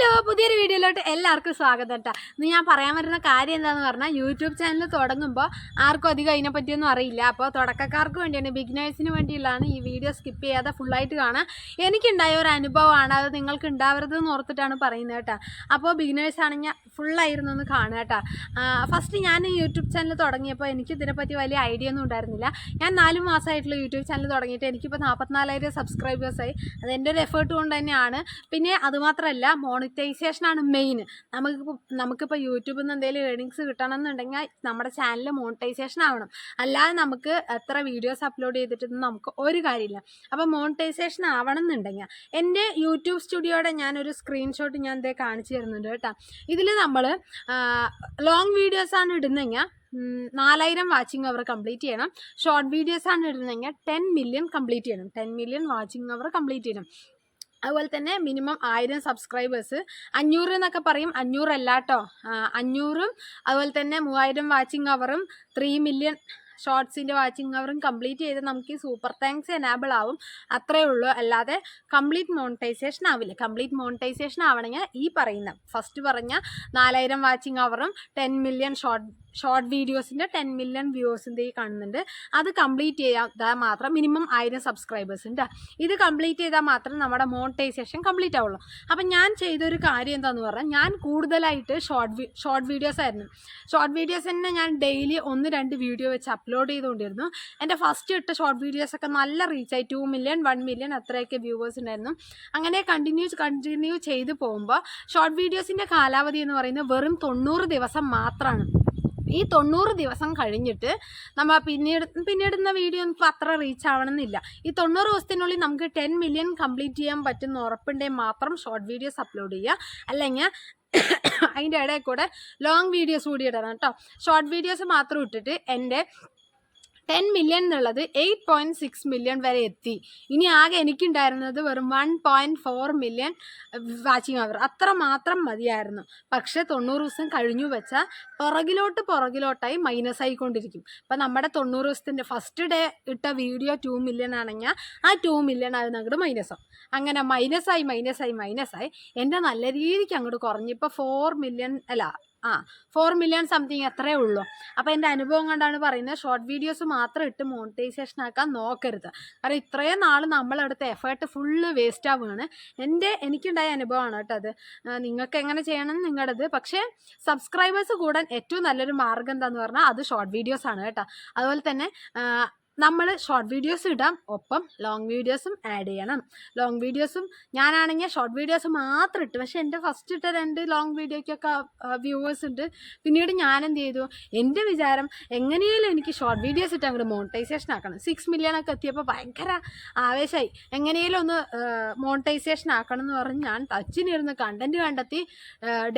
Hello പുതിയൊരു വീഡിയോയിലോട്ട് എല്ലാവർക്കും സ്വാഗതം കേട്ടോ ഇന്ന് ഞാൻ പറയാൻ വരുന്ന കാര്യം എന്താണെന്ന് പറഞ്ഞാൽ യൂട്യൂബ് ചാനൽ തുടങ്ങുമ്പോൾ ആർക്കും അധികം അതിനെപ്പറ്റിയൊന്നും അറിയില്ല. അപ്പോൾ തുടക്കക്കാർക്ക് വേണ്ടിയാണ് ബിഗിനേഴ്സിന് വേണ്ടിയുള്ളതാണ് ഈ വീഡിയോ സ്കിപ്പ് ചെയ്യാതെ ഫുള്ളായിട്ട് കാണാം എനിക്കുണ്ടായ ഒരു അനുഭവമാണ് അത് നിങ്ങൾക്ക് ഉണ്ടാവരുത് എന്ന് ഓർത്തിട്ടാണ് പറയുന്നത് കേട്ടോ അപ്പോൾ ബിഗിനേഴ്സ് ആണെങ്കിൽ ഫുള്ളായിരുന്നു ഒന്ന് കാണുക കേട്ടോ ഫസ്റ്റ് ഞാൻ യൂട്യൂബ് ചാനൽ തുടങ്ങിയപ്പോൾ എനിക്ക് ഇതിനെപ്പറ്റി വലിയ ഐഡിയ ഒന്നും ഉണ്ടായിരുന്നില്ല. ഞാൻ നാല് മാസമായിട്ടുള്ള യൂട്യൂബ് ചാനൽ തുടങ്ങിയിട്ട് എനിക്കിപ്പോൾ നാൽപ്പത്തിനാലായിരം സബ്സ്ക്രൈബേഴ്സായി അത് എന്റെ ഒരു എഫേർട്ട് കൊണ്ട് തന്നെയാണ്. പിന്നെ അതുമാത്രമല്ല മോണിറ്റൈസേഷനാണ് മെയിൻ നമുക്കിപ്പോൾ നമുക്കിപ്പോൾ യൂട്യൂബിൽ നിന്ന് എന്തെങ്കിലും ഏണിങ്സ് കിട്ടണമെന്നുണ്ടെങ്കിൽ നമ്മുടെ ചാനൽ മോണിറ്റൈസേഷൻ ആവണം. അല്ലാതെ നമുക്ക് എത്ര വീഡിയോസ് അപ്ലോഡ് ചെയ്തിട്ടൊന്നും നമുക്ക് ഒരു കാര്യമില്ല. അപ്പോൾ മോണിറ്റൈസേഷൻ ആവണം എന്നുണ്ടെങ്കിൽ എന്റെ യൂട്യൂബ് സ്റ്റുഡിയോയുടെ ഞാനൊരു സ്ക്രീൻഷോട്ട് ഞാൻ ഇതേ കാണിച്ചു തരുന്നുണ്ട് കേട്ടോ. ഇതിൽ നമ്മൾ ലോങ് വീഡിയോസാണ് ഇടുന്നെങ്കിൽ നാലായിരം വാച്ചിങ് അവർ കംപ്ലീറ്റ് ചെയ്യണം. ഷോർട്ട് വീഡിയോസ് ആണ് ഇടുന്നതെങ്കിൽ ടെൻ മില്യൺ കംപ്ലീറ്റ് ചെയ്യണം. Ten million watching hour complete ചെയ്യണം. അതുപോലെ തന്നെ മിനിമം ആയിരം സബ്സ്ക്രൈബേഴ്സ് അഞ്ഞൂറ് എന്നൊക്കെ പറയും. അഞ്ഞൂറല്ല കേട്ടോ അഞ്ഞൂറും അതുപോലെ തന്നെ മൂവായിരം വാച്ചിങ് അവറും ത്രീ മില്യൺ ഷോർട്സിന്റെ വാച്ചിങ് അവറും കംപ്ലീറ്റ് ചെയ്ത് നമുക്ക് സൂപ്പർ താങ്ക്സ് എനാബിൾ ആവും. അത്രേ ഉള്ളൂ. അല്ലാതെ കംപ്ലീറ്റ് മോണിറ്റൈസേഷൻ ആവില്ല. കംപ്ലീറ്റ് മോണിറ്റൈസേഷൻ ആവണമെങ്കിൽ ഈ പറയുന്ന ഫസ്റ്റ് പറഞ്ഞ നാലായിരം വാച്ചിങ് അവറും ടെൻ മില്യൺ ഷോർട്ട് ഷോർട്ട് വീഡിയോസിന്റെ ടെൻ മില്യൺ വ്യൂവേഴ്സിന്റെ ഈ കാണുന്നുണ്ട്. അത് കംപ്ലീറ്റ് ചെയ്താൽ മാത്രം മിനിമം ആയിരം സബ്സ്ക്രൈബേഴ്സ് ഉണ്ട്. ഇത് കംപ്ലീറ്റ് ചെയ്താൽ മാത്രം നമ്മുടെ മോണിറ്റൈസേഷൻ കംപ്ലീറ്റ് ആവുള്ളൂ. അപ്പം ഞാൻ ചെയ്തൊരു കാര്യം എന്താണെന്ന് പറഞ്ഞാൽ ഞാൻ കൂടുതലായിട്ട് ഷോർട്ട് ഷോർട്ട് വീഡിയോസ് ആയിരുന്നു. ഷോർട്ട് വീഡിയോസ് തന്നെ ഞാൻ ഡെയിലി ഒന്ന് രണ്ട് വീഡിയോ വെച്ച് അപ്ലോഡ് ചെയ്തുകൊണ്ടിരുന്നു. എന്റെ ഫസ്റ്റ് ഇട്ട ഷോർട്ട് വീഡിയോസൊക്കെ നല്ല റീച്ചായി ടു മില്യൺ വൺ മില്യൺ അത്രയൊക്കെ വ്യൂവേഴ്സ് ഉണ്ടായിരുന്നു. അങ്ങനെ കണ്ടിന്യൂ കണ്ടിന്യൂ ചെയ്ത് പോകുമ്പോൾ ഷോർട്ട് വീഡിയോസിന്റെ കാലാവധി എന്ന് പറയുന്നത് വെറും തൊണ്ണൂറ് ദിവസം മാത്രമാണ്. ഈ തൊണ്ണൂറ് ദിവസം കഴിഞ്ഞിട്ട് നമ്മൾ പിന്നീട് പിന്നീടുന്ന വീഡിയോ നമുക്ക് അത്ര റീച്ച് ആവണമെന്നില്ല ഈ തൊണ്ണൂറ് ദിവസത്തിനുള്ളിൽ നമുക്ക് ടെൻ മില്യൺ കംപ്ലീറ്റ് ചെയ്യാൻ പറ്റുന്ന ഉറപ്പുണ്ടെങ്കിൽ മാത്രം ഷോർട്ട് വീഡിയോസ് അപ്ലോഡ് ചെയ്യുക. അല്ലെങ്കിൽ അതിന്റെ ഇടയിൽ കൂടെ ലോങ് വീഡിയോസ് കൂടി ഇടണം കേട്ടോ. ഷോർട്ട് വീഡിയോസ് മാത്രം ഇട്ടിട്ട് എന്റെ ടെൻ മില്യൺ എന്നുള്ളത് എയ്റ്റ് പോയിന്റ് സിക്സ് മില്യൺ വരെ എത്തി. ഇനി ആകെ എനിക്കുണ്ടായിരുന്നത് വെറും one point four million watching hour അത്ര മാത്രം മതിയായിരുന്നു. പക്ഷേ തൊണ്ണൂറ് ദിവസം കഴിഞ്ഞു വെച്ചാൽ പുറകിലോട്ട് പുറകിലോട്ടായി മൈനസ് ആയിക്കൊണ്ടിരിക്കും. ഇപ്പം നമ്മുടെ തൊണ്ണൂറ് ദിവസത്തിന്റെ ഫസ്റ്റ് ഡേ ഇട്ട വീഡിയോ ടു മില്യൺ ആണെങ്കിൽ ആ ടു മില്യൺ ആയിരുന്നു അങ്ങോട്ട് മൈനസ് ആയി മൈനസ് ആയി മൈനസ് ആയി. എന്റെ നല്ല രീതിക്ക് അങ്ങോട്ട് കുറഞ്ഞു. ഇപ്പോൾ ഫോർ മില്യൺ അല്ല ആ ഫോർ മില്യൺ സംതിങ് അത്രേ ഉള്ളൂ. അപ്പോൾ എന്റെ അനുഭവം കൊണ്ടാണ് പറയുന്നത് ഷോർട്ട് വീഡിയോസ് മാത്രം ഇട്ട് മോണിറ്റൈസേഷൻ ആക്കാൻ നോക്കരുത്. കാരണം ഇത്രയും നാൾ നമ്മളെടുത്ത എഫേർട്ട് ഫുള്ള് വേസ്റ്റ് ആവുകയാണ്. എന്റെ എനിക്കുണ്ടായ അനുഭവമാണ് കേട്ടോ അത്. നിങ്ങൾക്ക് എങ്ങനെ ചെയ്യണം നിങ്ങളുടേത് പക്ഷേ സബ്സ്ക്രൈബേഴ്സ് കൂടാൻ ഏറ്റവും നല്ലൊരു മാർഗം എന്താന്ന് പറഞ്ഞാൽ അത് ഷോർട്ട് വീഡിയോസ് ആണ് കേട്ടോ. അതുപോലെ തന്നെ നമ്മൾ ഷോർട്ട് വീഡിയോസ് ഇടാം ഒപ്പം ലോങ് വീഡിയോസും ആഡ് ചെയ്യണം. ലോങ് വീഡിയോസും ഞാനാണെങ്കിൽ ഷോർട്ട് വീഡിയോസ് മാത്രം ഇട്ട്. പക്ഷേ എന്റെ ഫസ്റ്റ് ഇട്ട രണ്ട് ലോങ് വീഡിയോയ്ക്കൊക്കെ വ്യൂവേഴ്സ് ഉണ്ട്. പിന്നീട് ഞാൻ ചെയ്തു? എന്റെ വിചാരം എങ്ങനെയും എനിക്ക് ഷോർട്ട് വീഡിയോസ് ഇട്ട് അങ്ങോട്ട് മോണിറ്റൈസേഷൻ ആക്കണം. സിക്സ് മില്യൺ ഒക്കെ എത്തിയപ്പോൾ ഭയങ്കര ആവേശമായി എങ്ങനെയും ഒന്ന് മോണിറ്റൈസേഷൻ ആക്കണം എന്ന് പറഞ്ഞ് ഞാൻ ടച്ചിനിരുന്ന് കണ്ടന്റ് കണ്ടെത്തി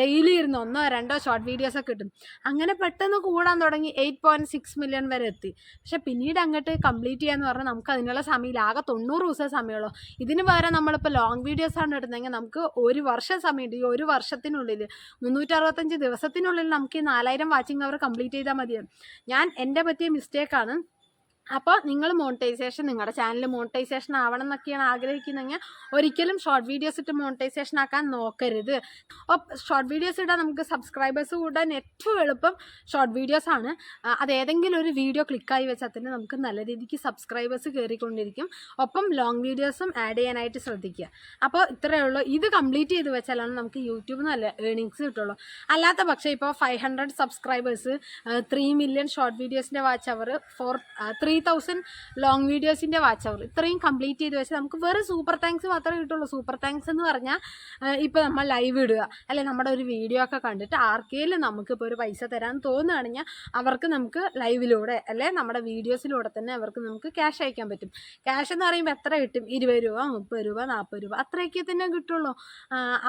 ഡെയിലി ഇരുന്ന് ഒന്നോ രണ്ടോ ഷോർട്ട് വീഡിയോസൊക്കെ കിട്ടും അങ്ങനെ പെട്ടെന്ന് കൂടാൻ തുടങ്ങി എയ്റ്റ് പോയിന്റ് സിക്സ് മില്യൺ വരെ എത്തി. പക്ഷേ പിന്നീട് അങ്ങോട്ട് കംപ്ലീറ്റ് ചെയ്യാന്ന് പറഞ്ഞാൽ നമുക്ക് അതിനുള്ള സമയമില്ല. ആകെ തൊണ്ണൂറ് ദിവസം സമയമുള്ളൂ. ഇതിന് പകരം നമ്മളിപ്പോൾ ലോങ് വീഡിയോസ് ആണ് ഇടുന്നതെങ്കിൽ നമുക്ക് ഒരു വർഷം സമയമുണ്ട്. ഈ ഒരു വർഷത്തിനുള്ളിൽ മുന്നൂറ്ററുപത്തഞ്ച് ദിവസത്തിനുള്ളിൽ നമുക്ക് ഈ നാലായിരം വാച്ചിങ് അവർ കംപ്ലീറ്റ് ചെയ്താൽ മതിയാണ് ഞാൻ എന്റെ പറ്റിയ മിസ്റ്റേക്കാണ് അപ്പോൾ നിങ്ങൾ മോണിറ്റൈസേഷൻ നിങ്ങളുടെ ചാനൽ മോണിറ്റൈസേഷൻ ആവണം എന്നൊക്കെയാണ് ആഗ്രഹിക്കുന്നതെങ്കിൽ ഒരിക്കലും ഷോർട്ട് വീഡിയോസ് ഇട്ട് മോണിറ്റൈസേഷൻ ആക്കാൻ നോക്കരുത്. ഷോർട്ട് വീഡിയോസ് ഇടാൻ നമുക്ക് സബ്സ്ക്രൈബേഴ്സ് കൂടാൻ ഏറ്റവും എളുപ്പം ഷോർട്ട് വീഡിയോസ് ആണ്. അതേതെങ്കിലും ഒരു വീഡിയോ ക്ലിക്കായി വെച്ചാൽ തന്നെ നമുക്ക് നല്ല രീതിക്ക് സബ്സ്ക്രൈബേഴ്സ് കയറിക്കൊണ്ടിരിക്കും ഒപ്പം ലോങ് വീഡിയോസും ആഡ് ചെയ്യാനായിട്ട് ശ്രദ്ധിക്കുക. അപ്പോൾ ഇത്രയേ ഉള്ളൂ. ഇത് കംപ്ലീറ്റ് ചെയ്ത് വെച്ചാലാണ് നമുക്ക് യൂട്യൂബ് നല്ല ഏണിങ്സ് കിട്ടുള്ളൂ. അല്ലാത്ത പക്ഷേ ഇപ്പോൾ five hundred subscribers three million short വീഡിയോസിന്റെ watch hour four three thousand long വീഡിയോസിന്റെ watch hour ഇത്രയും കംപ്ലീറ്റ് ചെയ്ത് വെച്ചാൽ നമുക്ക് വെറും സൂപ്പർ താങ്ക്സ് മാത്രമേ കിട്ടുള്ളൂ. സൂപ്പർ താങ്ക്സ് എന്ന് പറഞ്ഞാൽ ഇപ്പോൾ നമ്മൾ ലൈവ് ഇടുക. അല്ലെ നമ്മുടെ ഒരു വീഡിയോ ഒക്കെ കണ്ടിട്ട് ആർക്കെങ്കിലും നമുക്കിപ്പോൾ ഒരു പൈസ തരാൻ തോന്നുകയാണെങ്കിൽ അവർക്ക് നമുക്ക് ലൈവിലൂടെ അല്ലെ നമ്മുടെ വീഡിയോസിലൂടെ തന്നെ അവർക്ക് നമുക്ക് ക്യാഷ് അയക്കാൻ പറ്റും. ക്യാഷ് എന്ന് പറയുമ്പോൾ എത്ര കിട്ടും? ഇരുപത് രൂപ മുപ്പത് രൂപ നാൽപ്പത് രൂപ അത്രയൊക്കെ തന്നെ കിട്ടുള്ളൂ.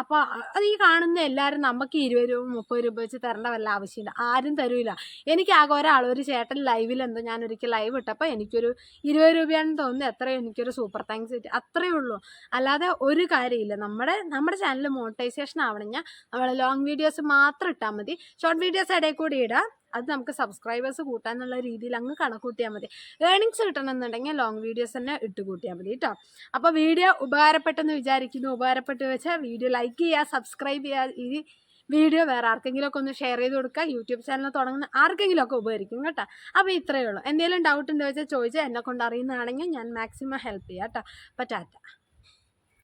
അപ്പോൾ അത് ഈ കാണുന്ന എല്ലാവരും നമുക്ക് ഇരുപത് രൂപ മുപ്പത് രൂപ വെച്ച് തരേണ്ട വല്ല ആവശ്യമില്ല. ആരും തരൂല. എനിക്ക് ആകെ ഒരാൾ ഒരു ചേട്ടൻ ലൈവിൽ എന്തോ ഞാൻ ഒരിക്കൽ ലൈവ് ഇട്ടപ്പോൾ ഇട്ടപ്പോൾ എനിക്കൊരു ഇരുപത് രൂപയാണെന്ന് തോന്നുന്നത് എത്രയും എനിക്കൊരു സൂപ്പർ താങ്ക്സ് കിട്ടി. അത്രയേ ഉള്ളൂ. അല്ലാതെ ഒരു കാര്യമില്ല. നമ്മുടെ നമ്മുടെ ചാനൽ മോണിറ്റൈസേഷൻ ആവണമെങ്കിൽ നമ്മൾ ലോങ് വീഡിയോസ് മാത്രം ഇട്ടാൽ മതി. ഷോർട്ട് വീഡിയോസ് ഇടയിൽ കൂടി ഇടാം. അത് നമുക്ക് സബ്സ്ക്രൈബേഴ്സ് കൂട്ടാനുള്ള രീതിയിൽ അങ്ങ് കണക്കൂട്ടിയാൽ മതി. ഏണിങ്സ് കിട്ടണമെന്നുണ്ടെങ്കിൽ ലോങ് വീഡിയോസ് തന്നെ ഇട്ട് കൂട്ടിയാൽ മതി കേട്ടോ അപ്പോൾ വീഡിയോ ഉപകാരപ്പെട്ടെന്ന് വിചാരിക്കുന്നു. ഉപകാരപ്പെട്ട് വെച്ചാൽ വീഡിയോ ലൈക്ക് ചെയ്യുക സബ്സ്ക്രൈബ് ചെയ്യുക ഈ വീഡിയോ വേറെ ആർക്കെങ്കിലും ഒക്കെ ഒന്ന് ഷെയർ ചെയ്ത് കൊടുക്കുക യൂട്യൂബ് ചാനൽ തുടങ്ങുന്ന ആർക്കെങ്കിലും ഒക്കെ ഉപകരിക്കും കേട്ടോ. അപ്പോൾ ഇത്രയേ ഉള്ളൂ. എന്തെങ്കിലും ഡൗട്ട് ഉണ്ടോ വെച്ചാൽ ചോദിച്ചാൽ എന്നെ കൊണ്ട് അറിയുന്നതാണെങ്കിൽ ഞാൻ മാക്സിമം ഹെൽപ്പ് ചെയ്യാം കേട്ടോ. അപ്പോൾ ടാറ്റ.